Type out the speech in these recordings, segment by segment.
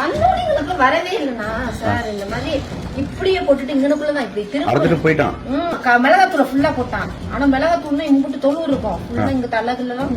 வந்தோடனே வரவே இல்லைண்ணா. சார் இந்த மாதிரி இப்படியே போட்டுட்டு இங்கனக்குள்ளதான் இப்படி திரும்ப போயிட்டான். மிளகாத்தூளை ஃபுல்லா போட்டான். ஆனா மிளகாத்தூள்னா இங்கிட்டு தொழு இருக்கும். ஃபுல்லா இங்க தள்ளகுலாம்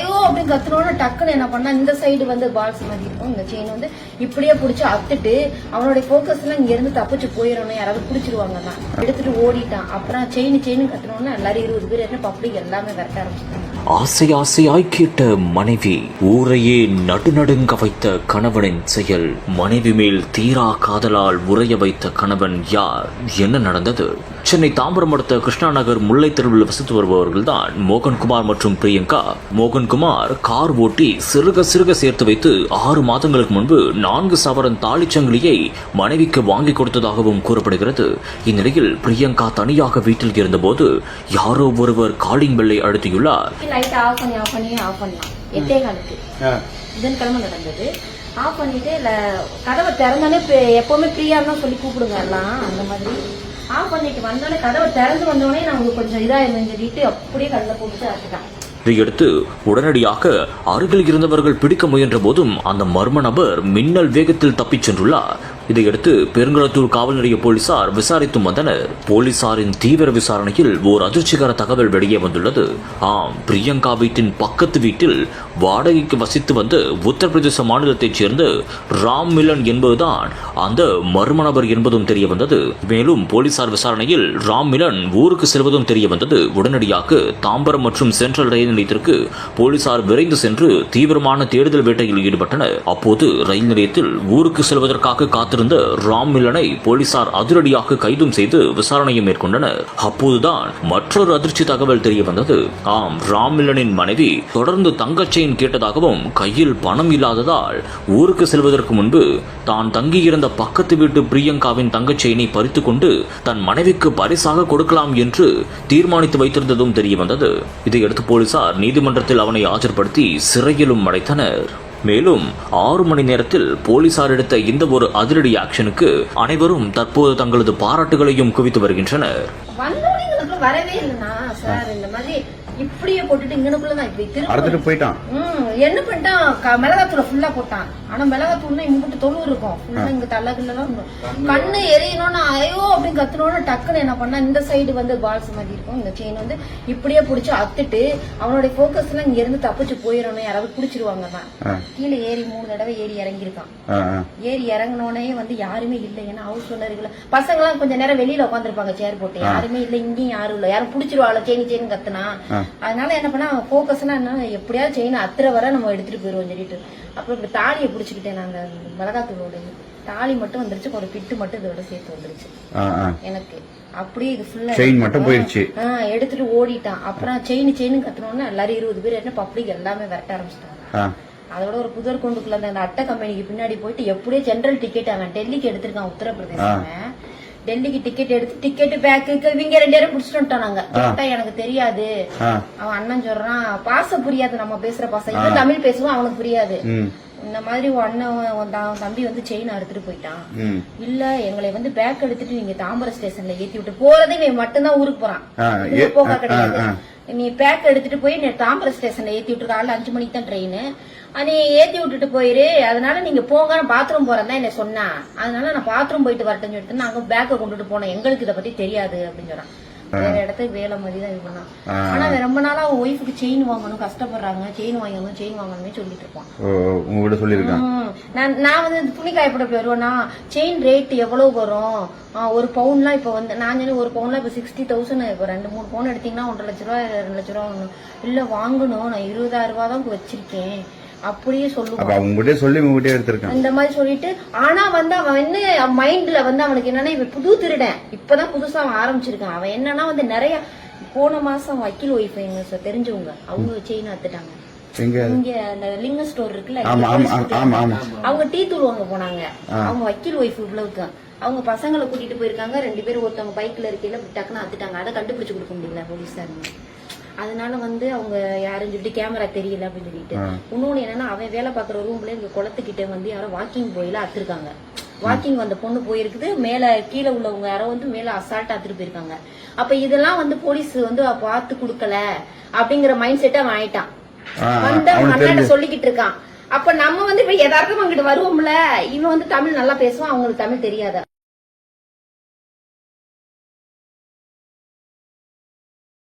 ஐயோ அப்படின்னு கத்துனோட டக்குன்னு என்ன பண்ணா இந்த சைடு வந்து பால்ஸ் மாதிரி இருக்கும். இந்த செயின் வந்து இப்படியே புடிச்சு அத்துட்டு அவனுடைய போக்கஸ் எல்லாம் இங்க இருந்து தப்பிச்சு போயிடணும் யாராவது புடிச்சிருவாங்க தான். எடுத்துட்டு ஓடிட்டான். அப்புறம் செயின் செயின் கத்துனோன்னு எல்லாரும் இருபது பேர் என்ன பப்ளிக் எல்லாமே விரட்ட ஆரம்பிச்சிட்டாங்க. ஆசை ஆசையாய் கேட்ட மனைவி ஊரையே நடுநடுங்க வைத்த கணவனின் செயல். மனைவி மேல் தீரா காதலால் உறைய வைத்த கணவன் யார்? என்ன நடந்தது? சென்னை தாம்பரம் அடுத்த கிருஷ்ணா நகர் முல்லை தெருவில் வசித்து வருபவர்கள்தான் மோகன்குமார் மற்றும் பிரியங்கா. மோகன்குமார் கார் ஓட்டி சிறுக சிறுக சேர்த்து வைத்து ஆறு மாதங்களுக்கு முன்பு நான்கு சவரன் தாலிச்சங்கிலியை மனைவிக்கு வாங்கி கொடுத்ததாகவும் கூறப்படுகிறது. இந்நிலையில் பிரியங்கா தனியாக வீட்டில் இருந்தபோது யாரோ ஒருவர் காலிங் பெல்லை அழுத்தியுள்ளார். லைட் ஆஃப் பண்ணி ஆஃப் பண்ணி ஆஃப் பண்ணலாம் எட்டே காலுக்கு. புதன்கிழமை நடந்தது. ஆஃப் பண்ணிட்டு இல்ல கதவை திறந்தோடனே எப்போவுமே ஃப்ரீயாக இருந்தால் சொல்லி கூப்பிடுங்க எல்லாம் அந்த மாதிரி. ஆஃப் பண்ணிட்டு வந்தோடனே கதவை திறந்து வந்தோடனே நான் உங்களுக்கு கொஞ்சம் இதாயிருந்தேன்னு சொல்லிட்டு அப்படியே கல்ல போட்டு அடிச்சிட்டான். இதையடுத்து உடனடியாக அருகில் இருந்தவர்கள் பிடிக்க முயன்ற போதும் அந்த மர்ம நபர் மின்னல் வேகத்தில் தப்பிச் சென்றுள்ளார். இதையடுத்து பெருங்குளத்தூர் காவல் நிலைய போலீசார் விசாரித்து வந்தனர். போலீசாரின் தீவிர விசாரணையில் ஓர் அதிர்ச்சிகர தகவல் வெளியே வந்துள்ளது. ஆம் பிரியங்கா வீட்டின் பக்கத்து வீட்டில் வாடகைக்கு வசித்து வந்து உத்தரப்பிரதேச மாநிலத்தைச் சேர்ந்த ராம் மிலன் என்பதுதான் அந்த மர்ம நபர் என்பதும் தெரிய வந்தது. மேலும் போலீசார் விசாரணையில் ராம் மிலன் ஊருக்கு செல்வதும் தெரிய வந்தது. உடனடியாக தாம்பரம் மற்றும் சென்ட்ரல் ரயில் நிலையத்திற்கு போலீசார் விரைந்து சென்று தீவிரமான தேடுதல் வேட்டையில் ஈடுபட்டனர். அப்போது ரயில் நிலையத்தில் ஊருக்கு செல்வதற்காக காத்து காத்திருந்த ராம் மிலனை போலீசார் அதிரடியாக கைதும் செய்து விசாரணையை மேற்கொண்டனர். அப்போதுதான் மற்றொரு அதிர்ச்சி தகவல் தெரிய வந்தது. ஆம் ராம்மிலனின் மனைவி தொடர்ந்து தங்கச்சையின் கேட்டதாகவும் கையில் பணம் இல்லாததால் ஊருக்கு செல்வதற்கு முன்பு தான் தங்கியிருந்த பக்கத்து வீட்டு பிரியங்காவின் தங்கச்செயினை பறித்து கொண்டு தன் மனைவிக்கு பரிசாக கொடுக்கலாம் என்று தீர்மானித்து வைத்திருந்ததும் தெரிய வந்தது. இதையடுத்து போலீசார் நீதிமன்றத்தில் அவனை ஆஜர்படுத்தி சிறையிலும் அடைத்தனர். மேலும் ஆறு மணி நேரத்தில் போலீசார் எடுத்த இந்த ஒரு அதிரடி ஆக்ஷனுக்கு அனைவரும் தற்போது தங்களது பாராட்டுகளையும் குவித்து வருகின்றனர். வரவே இல்லைண்ணா சார் இந்த மாதிரி இப்படியே போட்டுட்டு இங்கனக்குள்ளதான் இப்படி திரும்ப போயிட்டான். ம், என்ன பண்ணிட்டான்? மிளகாத்தூளை ஃபுல்லா போட்டான். ஆனா மிளகாத்தூள்னா இங்கிட்டு தொழு இருக்கும். ஃபுல்லா இங்க தள்ளகுலாம் கண்ணு எரியணும்னு ஐயோ அப்படின்னு கத்துனோன்னு டக்குன்னு என்ன பண்ணா இந்த சைடு வந்து பால்ஸ் மாதிரி இருக்கும். இந்த செயின் வந்து இப்படியே புடிச்சு அத்துட்டு அவனுடைய போக்கஸ் எல்லாம் இங்க இருந்து தப்பிச்சு போயிடணும். யாராவது புடிச்சிருவாங்க தான். கீழே ஏறி மூணு தடவை ஏறி இறங்கியிருக்கான். ஏறி இறங்கினோடனே வந்து யாருமே இல்லை. ஏன்னா ஹவுஸ் ஓனர்கள் பசங்க எல்லாம் கொஞ்ச நேரம் வெளியில உட்காந்துருப்பாங்க சேர் போட்டு. யாருமே இல்ல இங்கேயும் யாரும் இல்ல யாரும் புடிச்சிருவாள்? செயின் செயின் கத்துனா. அதனால என்ன பண்ணா போக்கஸ்னா என்ன எப்படியாவது செயின் அத்துற வர நம்ம எடுத்துட்டு போயிருவோம் சொல்லிட்டு. அப்புறம் இப்படி தாலியை பிடிச்சிக்கிட்டேன் நாங்க மிளகாத்தூளோட தாலி மட்டும் வந்துருச்சு ஒரு பிட்டு மட்டும் இதோட சேர்த்து வந்துருச்சு. எனக்கு. அப்படியே இது ஃபுல்லா Chain மட்டும் போயிருச்சு. எடுத்துட்டு ஓடிட்டான். அப்புறம் செயின் செயின் கத்துனோன்னா எல்லாரும் இருபது பேர் என்ன பப்ளிக் எல்லாமே விரட்ட ஆரம்பிச்சிட்டாங்க. அதோட ஒரு புதர் கொண்டுக்குள்ள அந்த அட்டை கம்பெனிக்கு பின்னாடி போயிட்டு எப்படியோ ஜெனரல் டிக்கெட் அவன் டெல்லிக்கு எடுத்திருக்கான் உத்தரப்பிரதேசம். டெல்லிக்கு டிக்கெட் எடுத்து டிக்கெட் பேக்கு இவங்க ரெண்டு பேரும் புடிச்சிட்டு வந்துட்டாங்க கேட்டா எனக்கு தெரியாது. அவன் அண்ணன் சொல்றான் பாச புரியாது நம்ம பேசுற பாசம். இவன் தமிழ் பேசுவான் அவனுக்கு புரியாது. இந்த மாதிரி உன் அண்ணன் உன் த- உன் தம்பி வந்து செயின் அறுத்துட்டு போயிட்டான். இல்ல எங்களை வந்து பேக் எடுத்துட்டு நீங்க தாம்பரம் ஸ்டேஷன்ல ஏத்தி விட்டு போறதே இவன் மட்டும்தான் ஊருக்கு போறான். போக கிடையாது. நீ பேக் எடுத்துட்டு போய் நீ தாம்பரம் ஸ்டேஷன்ல ஏத்தி விட்டு காலைல அஞ்சு மணிக்கு தான் ட்ரெயின் நீ ஏத்தி விட்டுட்டு போயிரு. அதனால நீங்க போங்க பாத்ரூம் போறேன் தான் என்ன சொன்னா அதனால நான் பாத்ரூம் போயிட்டு வரட்டேன்னு சொல்லிட்டு நாங்க பேக்கை கொண்டுட்டு போனோம் எங்களுக்கு இதை பத்தி தெரியாது அப்படின்னு சொன்னான். வேற இடத்துக்கு வேலை மாதிரி தான் இது பண்ணான். ஆனா அவன் ரொம்ப நாளா அவன் ஒய்ஃபுக்கு செயின் வாங்கணும் கஷ்டப்படுறாங்க செயின் வாங்கணும் செயின் வாங்கணும்னு சொல்லிட்டு இருப்பான் ஓ, ஓ, உங்ககிட்ட சொல்லியிருக்கான்? ம். நான் நான் வந்து இந்த துணி காயப்பட வருவேன்னா செயின் ரேட் எவ்வளவு வரும்? ஆ, ஒரு பவுன்லாம் இப்போ வந்து நான் சொன்னேன் ஒரு பவுன்லாம் இப்போ சிக்ஸ்டி தௌசண்ட் இப்போ ரெண்டு மூணு பவுன் எடுத்தீங்கன்னா ஒன்றரை லட்ச ரூபா ரெண்டு லட்ச ரூபா வாங்கணும். இல்லை வாங்கணும் நான் இருபதாயிரம் ரூபா தான் வச்சிருக்கேன். அப்படியே சொல்லுவான் அப்ப உங்ககிட்ட சொல்லி உங்ககிட்ட எடுத்திருக்கான் இந்த மாதிரி சொல்லிட்டு ஆனா வந்து அவன் என்ன மைண்ட்ல வந்து அவனுக்கு என்னன்னா இவன் புது திருடன். இப்பதான் புதுசா அவன் ஆரம்பிச்சிருக்கான். அவன் என்னன்னா வந்து நிறைய போன மாசம் வக்கீல் ஒய்ஃப் எங்க தெரிஞ்சவங்க அவங்க செயின் அத்துட்டாங்க இங்க அந்த லிங்க ஸ்டோர் இருக்குல்ல அவங்க டீ தூள் வாங்க போனாங்க. அவங்க வக்கீல் ஒய்ஃப் இவ்வளவுக்கு. அவங்க பசங்களை கூட்டிட்டு போயிருக்காங்க. ரெண்டு பேரும் ஒருத்தவங்க பைக்ல இருக்கையில டக்குன்னு அத்துட்டாங்க அதை கண்டுபிடிச்சு கொடுக்க முடியல போலீஸாருங்க அதனால வந்து அவங்க யாரும் சொல்லிட்டு கேமரா தெரியல அப்படின்னு சொல்லிட்டு. இன்னொன்னு என்னன்னா அவன் வேலை பார்க்குற ரூம்ல இங்க குளத்துக்கிட்ட வந்து யாரோ வாக்கிங் போயில அத்துருக்காங்க வாக்கிங் வந்த பொண்ணு போயிருக்குது. மேல கீழே உள்ளவங்க யாரோ வந்து மேல அசால்ட் அத்துட்டு போயிருக்காங்க. அப்ப இதெல்லாம் வந்து போலீஸ் வந்து பார்த்து கொடுக்கல அப்படிங்கிற மைண்ட் செட் அவன் ஆயிட்டான். வந்து அண்ணாட்ட தெரிஞ்சு. சொல்லிக்கிட்டு இருக்கான். அப்ப நம்ம வந்து இப்ப யதார்த்தமா அங்கிட்டு வருவோம்ல? இவன் வந்து தமிழ் நல்லா பேசுவான் அவங்களுக்கு தமிழ் தெரியாத?